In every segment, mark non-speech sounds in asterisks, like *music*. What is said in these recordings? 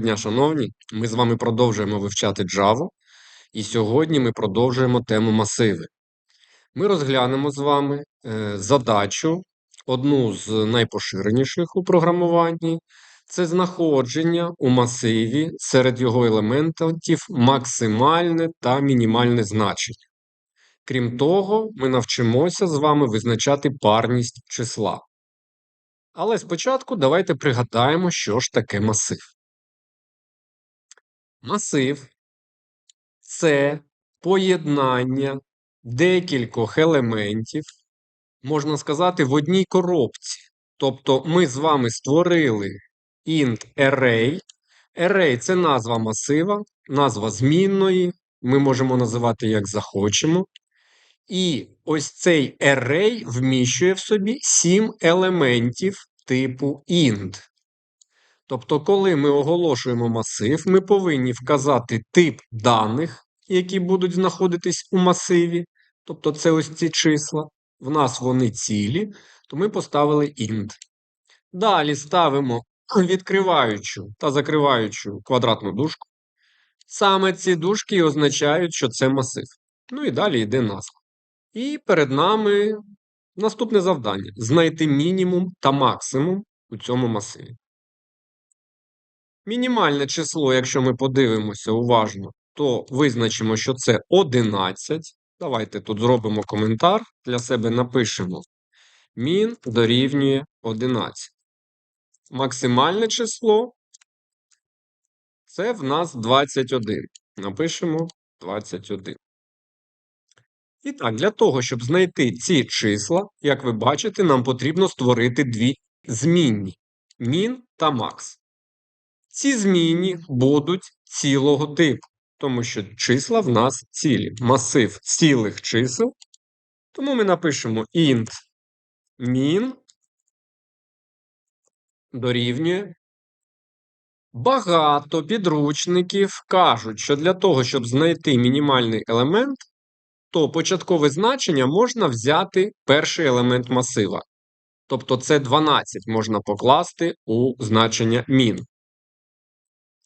дня, шановні! Ми з вами продовжуємо вивчати Java, і сьогодні ми продовжуємо тему масиви. Ми розглянемо з вами е, задачу, одну з найпоширеніших у програмуванні. Це знаходження у масиві серед його елементів максимальне та мінімальне значення. Крім того, ми навчимося з вами визначати парність числа. Але спочатку давайте пригадаємо, що ж таке масив. Масив це поєднання декількох елементів, можна сказати, в одній коробці. Тобто ми з вами створили int array. Array – це назва масива, назва змінної. Ми можемо називати як захочемо. І ось цей array вміщує в собі 7 елементів типу int. Тобто, коли ми оголошуємо масив, ми повинні вказати тип даних, які будуть знаходитись у масиві. Тобто, це ось ці числа. В нас вони цілі, то ми поставили int. Далі ставимо відкриваючу та закриваючу квадратну дужку. Саме ці дужки означають, що це масив. Ну і далі йде назва. І перед нами наступне завдання: знайти мінімум та максимум у цьому масиві. Мінімальне число, якщо ми подивимося уважно, то визначимо, що це 11. Давайте тут зробимо коментар. Для себе напишемо. Мін дорівнює 11. Максимальне число це в нас 21. Напишемо 21. І так, для того, щоб знайти ці числа, як ви бачите, нам потрібно створити дві змінні мін та макс. Ці змінні будуть цілого типу, тому що числа в нас цілі. Масив цілих чисел. Тому ми напишемо int min дорівнює. Багато підручників кажуть, що для того, щоб знайти мінімальний елемент, то початкове значення можна взяти перший елемент масива. Тобто це 12 можна покласти у значення min.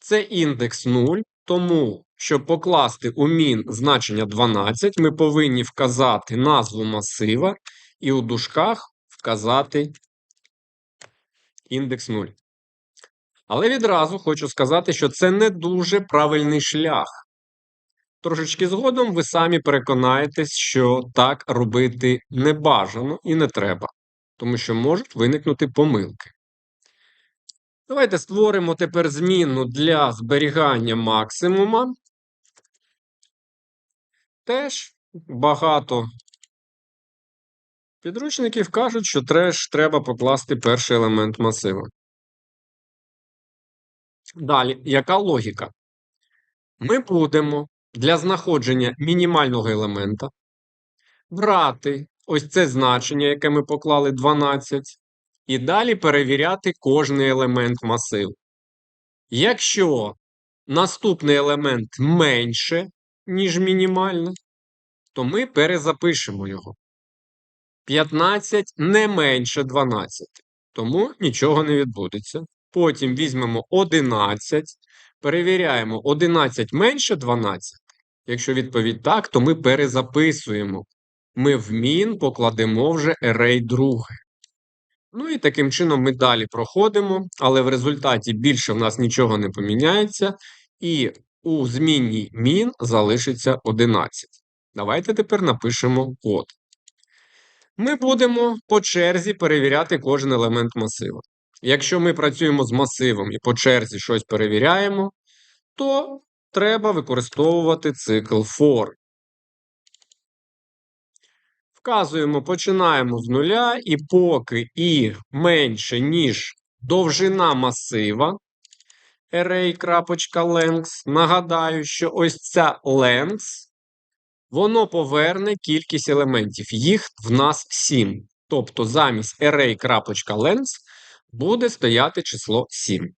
Це індекс 0, тому, щоб покласти у min значення 12, ми повинні вказати назву масива і у дужках вказати індекс 0. Але відразу хочу сказати, що це не дуже правильний шлях. Трошечки згодом ви самі переконаєтесь, що так робити не бажано і не треба, тому що можуть виникнути помилки. Давайте створимо тепер зміну для зберігання максимума. Теж багато підручників кажуть, що теж треба покласти перший елемент масива. Далі, яка логіка? Ми будемо для знаходження мінімального елемента брати ось це значення, яке ми поклали 12, і далі перевіряти кожний елемент масиву. Якщо наступний елемент менше, ніж мінімальне, то ми перезапишемо його. 15 не менше 12, тому нічого не відбудеться. Потім візьмемо 11, перевіряємо 11 менше 12. Якщо відповідь так, то ми перезаписуємо. Ми в мін покладемо вже array друге. Ну і таким чином ми далі проходимо, але в результаті більше в нас нічого не поміняється, і у змінній мін залишиться 11. Давайте тепер напишемо код. Ми будемо по черзі перевіряти кожен елемент масиву. Якщо ми працюємо з масивом і по черзі щось перевіряємо, то треба використовувати цикл for. Вказуємо, починаємо з нуля, і поки і менше, ніж довжина масива array.length, нагадаю, що ось ця length, воно поверне кількість елементів. Їх в нас 7. Тобто замість array.length буде стояти число 7.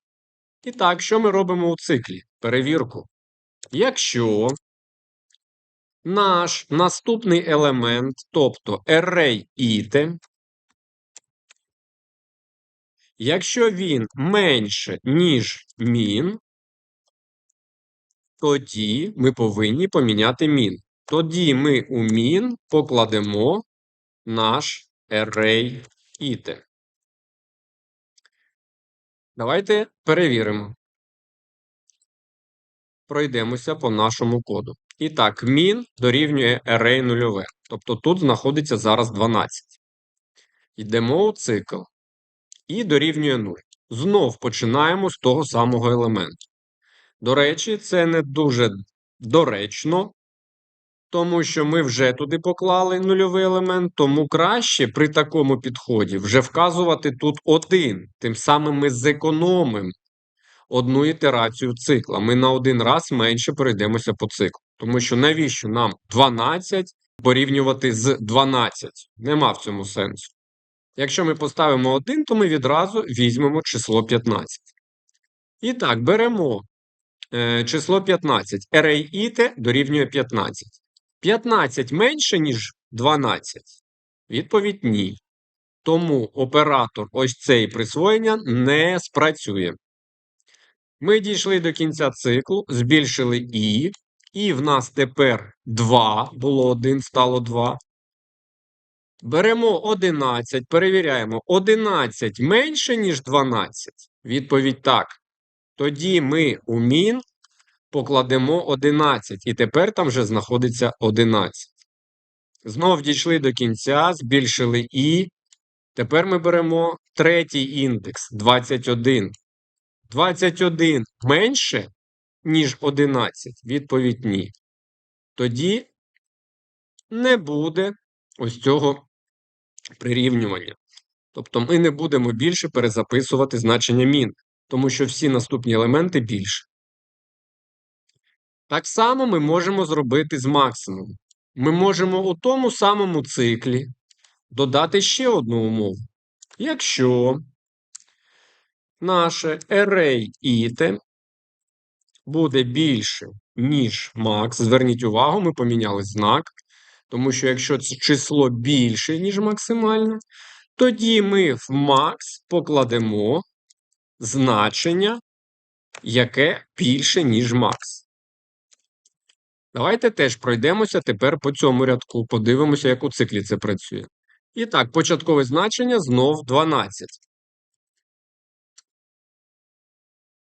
І так, що ми робимо у циклі? Перевірку. Якщо наш наступний елемент, тобто array item, якщо він менше, ніж min, тоді ми повинні поміняти мін. Тоді ми у мін покладемо наш array ite. Давайте перевіримо. Пройдемося по нашому коду. І так, min дорівнює array нульове. Тобто тут знаходиться зараз 12. Йдемо у цикл і дорівнює 0. Знов починаємо з того самого елементу. До речі, це не дуже доречно, тому що ми вже туди поклали нульовий елемент, тому краще при такому підході вже вказувати тут один. Тим самим ми зекономимо одну ітерацію цикла. Ми на один раз менше перейдемося по циклу. Тому що навіщо нам 12 порівнювати з 12? Нема в цьому сенсу. Якщо ми поставимо 1, то ми відразу візьмемо число 15. І так, беремо е, число 15. Array дорівнює 15. 15 менше, ніж 12? Відповідь ні. Тому оператор ось цей присвоєння не спрацює. Ми дійшли до кінця циклу, збільшили і, і в нас тепер 2, було 1, стало 2. Беремо 11, перевіряємо. 11 менше, ніж 12. Відповідь так. Тоді ми у мін покладемо 11, і тепер там вже знаходиться 11. Знов дійшли до кінця, збільшили і. Тепер ми беремо третій індекс 21. 21 менше, ніж 11. Відповідь ні. Тоді не буде ось цього прирівнювання. Тобто ми не будемо більше перезаписувати значення мін, тому що всі наступні елементи більше. Так само ми можемо зробити з максимумом. Ми можемо у тому самому циклі додати ще одну умову. Якщо наше array ite буде більше, ніж max, зверніть увагу, ми поміняли знак. Тому що якщо це число більше, ніж максимальне, тоді ми в max покладемо значення, яке більше, ніж max. Давайте теж пройдемося тепер по цьому рядку, подивимося, як у циклі це працює. І так, початкове значення знов 12.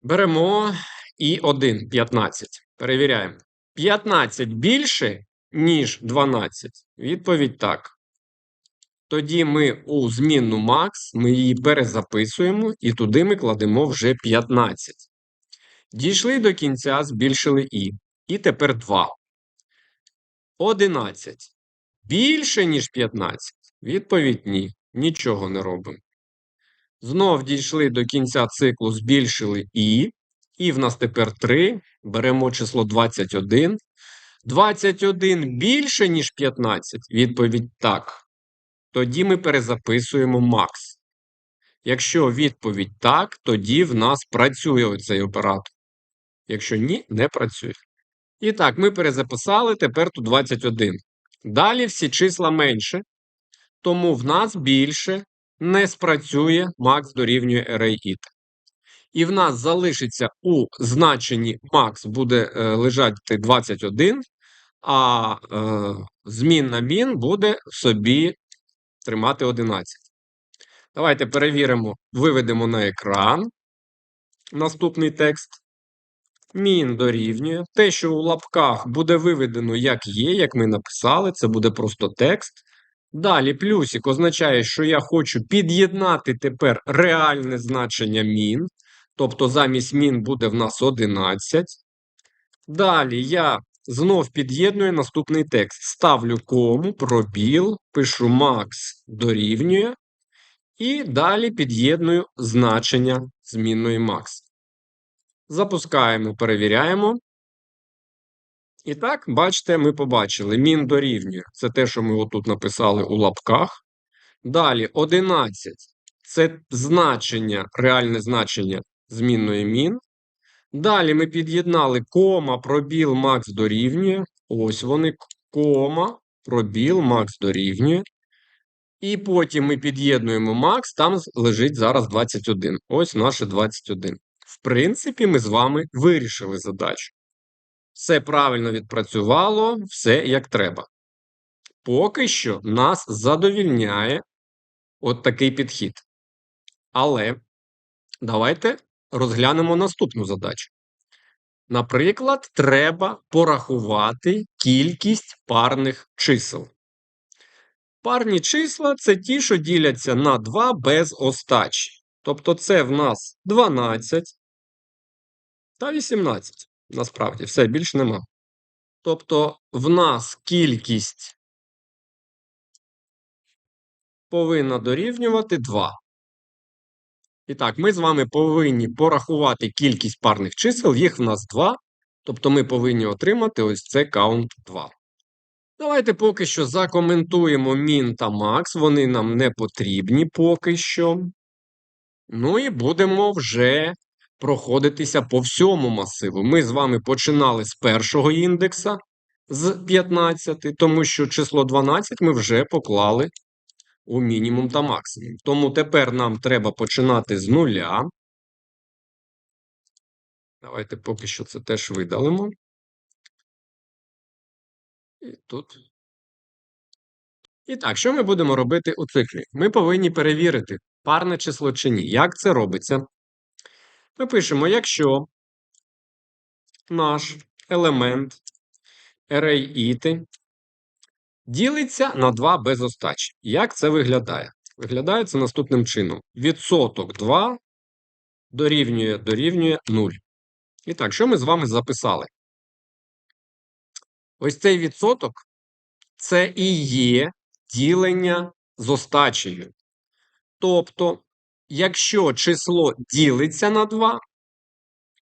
Беремо і 1, 15. Перевіряємо. 15 більше, ніж 12. Відповідь так. Тоді ми у змінну max, ми її перезаписуємо, і туди ми кладемо вже 15. Дійшли до кінця, збільшили і. І тепер 2. 11. Більше, ніж 15. Відповідь ні. Нічого не робимо. Знов дійшли до кінця циклу, збільшили і. І в нас тепер 3. Беремо число 21. 21 більше, ніж 15. Відповідь так. Тоді ми перезаписуємо макс. Якщо відповідь так, тоді в нас працює оцей оператор. Якщо ні, не працює. І так, ми перезаписали, тепер тут 21. Далі всі числа менше, тому в нас більше не спрацює max дорівнює array І в нас залишиться у значенні max буде е, лежати 21, а е, змінна min буде собі тримати 11. Давайте перевіримо, виведемо на екран наступний текст. Мін дорівнює. Те, що у лапках буде виведено, як є, як ми написали, це буде просто текст. Далі плюсик означає, що я хочу під'єднати тепер реальне значення мін. Тобто замість мін буде в нас 11. Далі я знов під'єдную наступний текст. Ставлю кому, пробіл, пишу max дорівнює. І далі під'єдную значення змінної max. Запускаємо, перевіряємо. І так, бачите, ми побачили. Мін дорівнює. Це те, що ми отут написали у лапках. Далі 11 це значення, реальне значення змінної мін. Далі ми під'єднали кома, пробіл, макс дорівнює. Ось вони, кома, пробіл, макс дорівнює. І потім ми під'єднуємо макс, там лежить зараз 21. Ось наше 21. В принципі, ми з вами вирішили задачу. Все правильно відпрацювало, все як треба. Поки що нас задовільняє от такий підхід. Але давайте розглянемо наступну задачу. Наприклад, треба порахувати кількість парних чисел. Парні числа це ті, що діляться на 2 без остачі. Тобто це в нас 12 та 18. Насправді, все більш нема. Тобто, в нас кількість повинна дорівнювати 2. І так, ми з вами повинні порахувати кількість парних чисел, їх в нас 2. Тобто ми повинні отримати ось це count 2. Давайте поки що закоментуємо min та max, вони нам не потрібні поки що. Ну і будемо вже проходитися по всьому масиву. Ми з вами починали з першого індекса з 15, тому що число 12 ми вже поклали у мінімум та максимум. Тому тепер нам треба починати з нуля. Давайте поки що це теж видалимо. І тут. І так, що ми будемо робити у циклі? Ми повинні перевірити, парне число чи ні. Як це робиться? Ми пишемо, якщо наш елемент array it ділиться на 2 без остачі. Як це виглядає? Виглядає це наступним чином. Відсоток 2 дорівнює дорівнює 0. І так, що ми з вами записали? Ось цей відсоток це і є ділення з остачею. Тобто, якщо число ділиться на 2,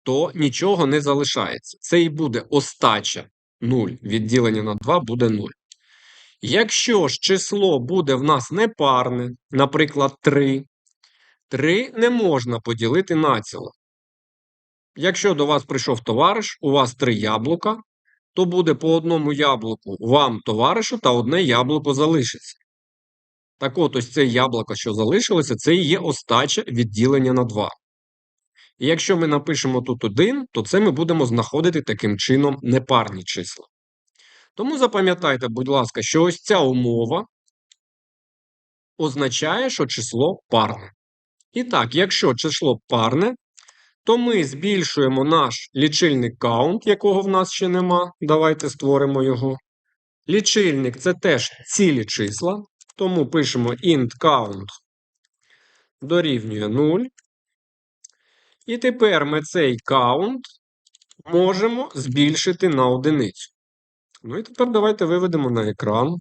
то нічого не залишається. Це і буде остача 0. Відділення на 2 буде 0. Якщо ж число буде в нас непарне, наприклад, 3, 3 не можна поділити націло. Якщо до вас прийшов товариш, у вас 3 яблука, то буде по одному яблуку вам товаришу та одне яблуко залишиться. Так от ось це яблуко, що залишилося, це і є остача відділення на 2. І якщо ми напишемо тут 1, то це ми будемо знаходити таким чином непарні числа. Тому запам'ятайте, будь ласка, що ось ця умова означає, що число парне. І так, якщо число парне, то ми збільшуємо наш лічильник count, якого в нас ще нема. Давайте створимо його. Лічильник це теж цілі числа, тому пишемо int count дорівнює 0. І тепер ми цей count можемо збільшити на одиницю. Ну і тепер давайте виведемо на екран.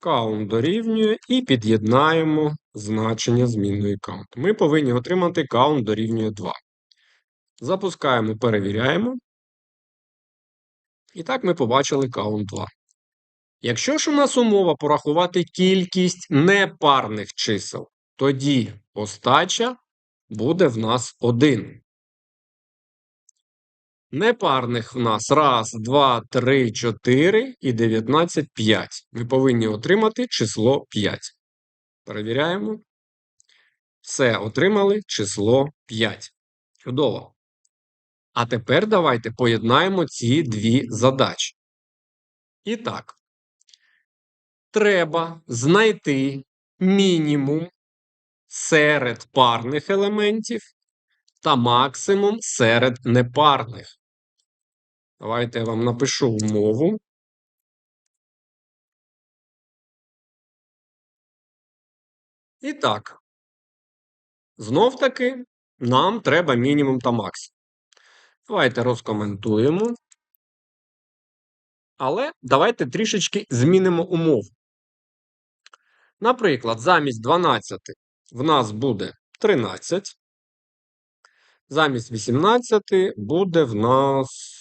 Count дорівнює і під'єднаємо значення змінної count. Ми повинні отримати count дорівнює 2. Запускаємо, перевіряємо. І так ми побачили count 2. Якщо ж у нас умова порахувати кількість непарних чисел, тоді остача буде в нас 1. Непарних в нас 1, 2, 3, 4 і 19 5. Ми повинні отримати число 5. Перевіряємо. Все, отримали число 5. Чудово. А тепер давайте поєднаємо ці дві задачі. І так, треба знайти мінімум серед парних елементів та максимум серед непарних. Давайте я вам напишу умову. І так, знов таки нам треба мінімум та максимум. Давайте розкоментуємо. Але давайте трішечки змінимо умову. Наприклад, замість 12 в нас буде 13. Замість 18 буде в нас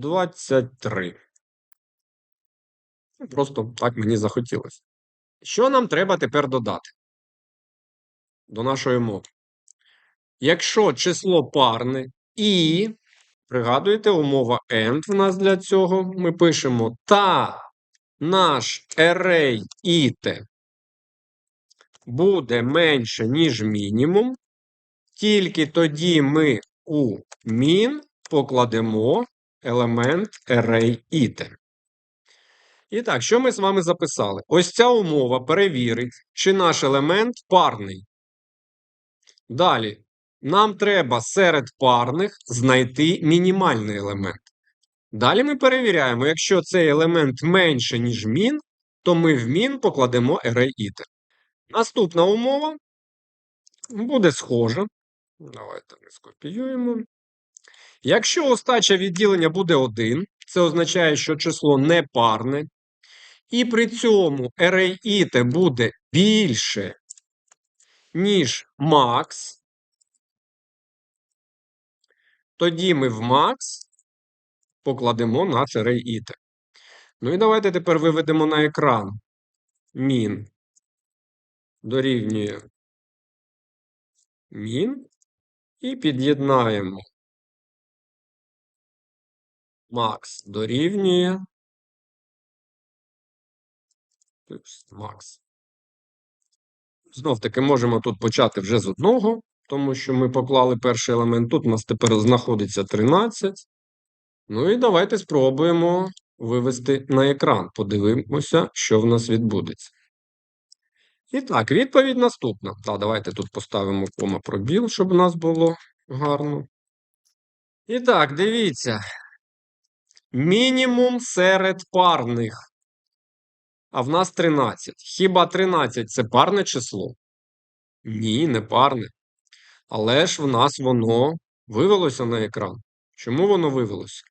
23. Ну, Просто так мені захотілося. Що нам треба тепер додати до нашої мови? Якщо число парне і, пригадуєте, умова AND в нас для цього, ми пишемо та наш array it буде менше, ніж мінімум, тільки тоді ми у min покладемо елемент array item. І так, що ми з вами записали? Ось ця умова перевірить, чи наш елемент парний. Далі, нам треба серед парних знайти мінімальний елемент. Далі ми перевіряємо, якщо цей елемент менше, ніж мін, то ми в мін покладемо array item. Наступна умова буде схожа. Давайте ми скопіюємо. Якщо остача відділення буде 1, це означає, що число не парне. І при цьому array буде більше, ніж max, тоді ми в max покладемо наш array Ну і давайте тепер виведемо на екран min дорівнює min і під'єднаємо max дорівнює Макс. Знов таки можемо тут почати вже з одного, тому що ми поклали перший елемент. Тут у нас тепер знаходиться 13. Ну і давайте спробуємо вивести на екран. Подивимося, що в нас відбудеться. І так, відповідь наступна. Так, давайте тут поставимо кома пробіл, щоб у нас було гарно. І так, дивіться. Мінімум серед парних а в нас 13. Хіба 13 це парне число? Ні, не парне. Але ж в нас воно вивелося на екран. Чому воно вивелося?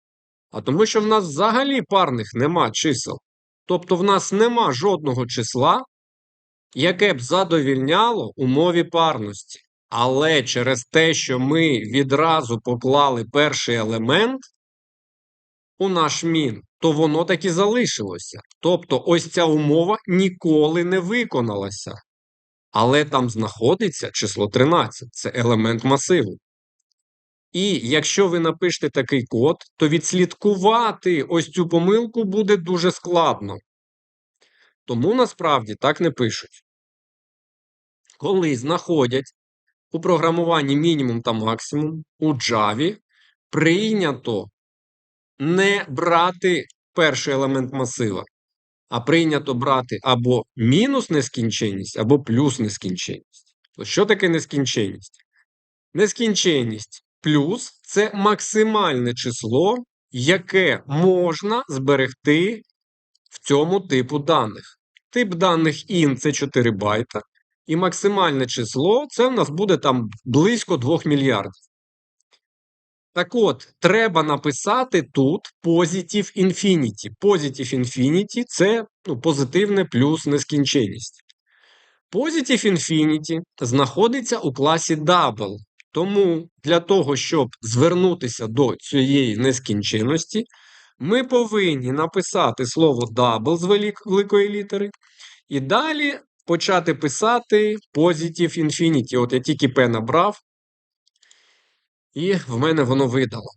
А тому, що в нас взагалі парних нема чисел. Тобто в нас нема жодного числа, яке б задовільняло умові парності. Але через те, що ми відразу поклали перший елемент у наш мін, то воно так і залишилося. Тобто, ось ця умова ніколи не виконалася. Але там знаходиться число 13, це елемент масиву. І якщо ви напишете такий код, то відслідкувати ось цю помилку буде дуже складно. Тому насправді так не пишуть. Коли знаходять у програмуванні мінімум та максимум у Java, прийнято не брати перший елемент масива, а прийнято брати або мінус нескінченність, або плюс нескінченність. То що таке нескінченність? Нескінченність плюс це максимальне число, яке можна зберегти в цьому типу даних. Тип даних int це 4 байта. І максимальне число це в нас буде там близько 2 мільярдів. Так от, треба написати тут Positive Infinity. Positive Infinity це ну, позитивне плюс нескінченність. Positive Infinity знаходиться у класі Double. Тому для того, щоб звернутися до цієї нескінченності, ми повинні написати слово double з великої літери. І далі почати писати Positive Infinity. От я тільки P набрав, і в мене воно видало.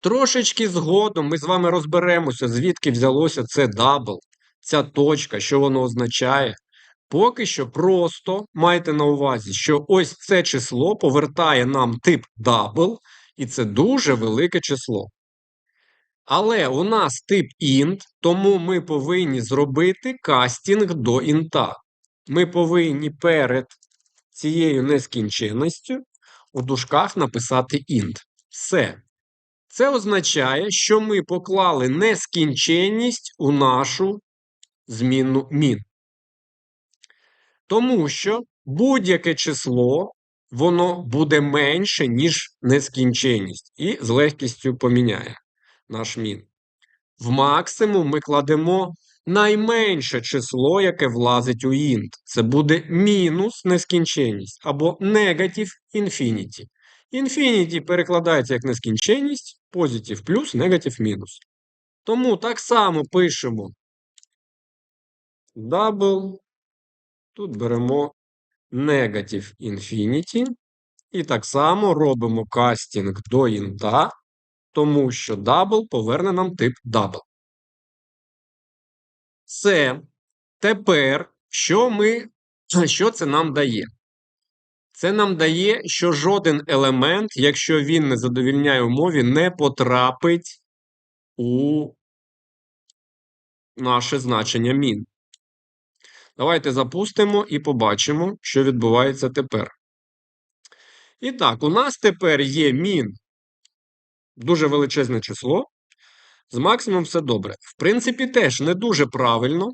Трошечки згодом ми з вами розберемося, звідки взялося це дабл, ця точка, що воно означає. Поки що просто майте на увазі, що ось це число повертає нам тип дабл, і це дуже велике число. Але у нас тип int, тому ми повинні зробити кастинг до інта. Ми повинні перед цією нескінченністю у дужках написати int. Все. Це означає, що ми поклали нескінченність у нашу змінну min. Тому що будь-яке число воно буде менше, ніж нескінченність, і з легкістю поміняє наш мін. В максимум ми кладемо найменше число, яке влазить у int. Це буде мінус нескінченність або negative infinity. Infinity перекладається як нескінченність, позитив плюс, негатив мінус. Тому так само пишемо double. Тут беремо negative infinity. І так само робимо кастинг до інта, тому що double поверне нам тип double. Це тепер, що ми, *clears throat* що це нам дає? Це нам дає, що жоден елемент, якщо він не задовільняє умові, не потрапить у наше значення мін. Давайте запустимо і побачимо, що відбувається тепер. І так, у нас тепер є мін дуже величезне число. З максимум все добре. В принципі, теж не дуже правильно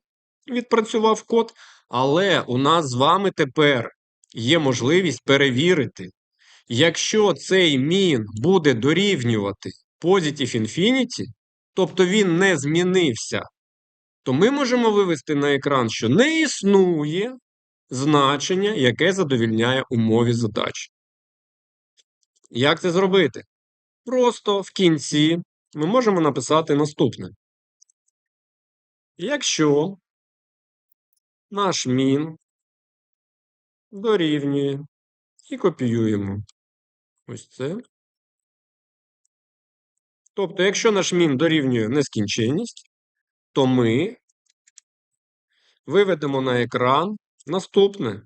відпрацював код, але у нас з вами тепер є можливість перевірити, якщо цей мін буде дорівнювати Positive Infinity, тобто він не змінився, то ми можемо вивести на екран, що не існує значення, яке задовільняє умові задачі. Як це зробити? Просто в кінці ми можемо написати наступне. Якщо наш мін дорівнює і копіюємо ось це. Тобто, якщо наш мін дорівнює нескінченність, то ми виведемо на екран наступне.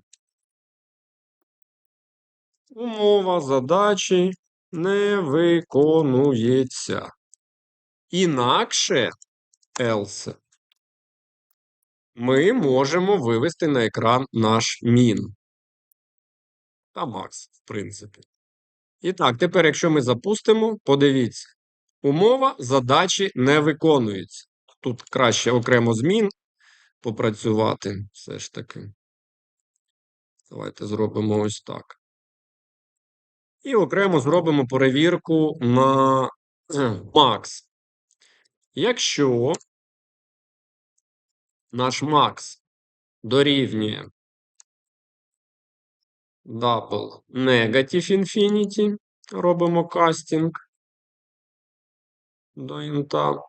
Умова задачі не виконується. Інакше else ми можемо вивести на екран наш мін. Та макс, в принципі. І так, тепер, якщо ми запустимо, подивіться, умова задачі не виконується. Тут краще окремо змін попрацювати, все ж таки. Давайте зробимо ось так. І окремо зробимо перевірку на max. Якщо наш max дорівнює double negative infinity, робимо кастинг до інта.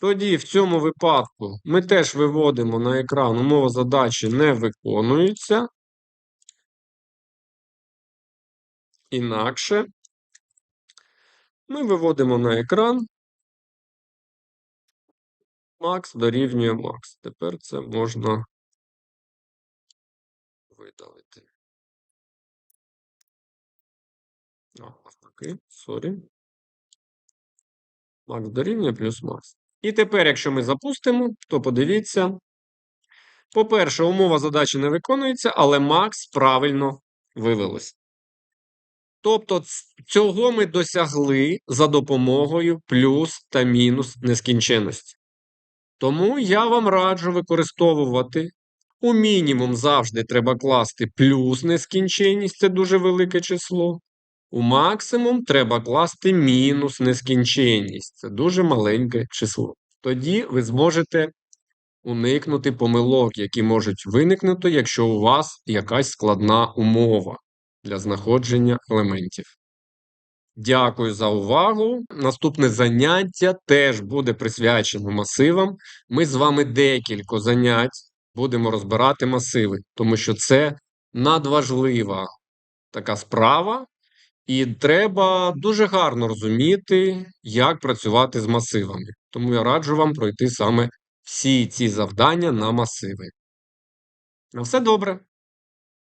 Тоді в цьому випадку ми теж виводимо на екран умова задачі не виконується. Інакше ми виводимо на екран Max дорівнює Max. Тепер це можна видалити. А, навпаки, сорі. Max дорівнює плюс Max. І тепер, якщо ми запустимо, то подивіться. По-перше, умова задачі не виконується, але Max правильно вивелось. Тобто цього ми досягли за допомогою плюс та мінус нескінченності. Тому я вам раджу використовувати. У мінімум завжди треба класти плюс нескінченність, це дуже велике число. У максимум треба класти мінус нескінченність, це дуже маленьке число. Тоді ви зможете уникнути помилок, які можуть виникнути, якщо у вас якась складна умова для знаходження елементів. Дякую за увагу. Наступне заняття теж буде присвячено масивам. Ми з вами декілька занять будемо розбирати масиви, тому що це надважлива така справа, і треба дуже гарно розуміти, як працювати з масивами. Тому я раджу вам пройти саме всі ці завдання на масиви. На все добре!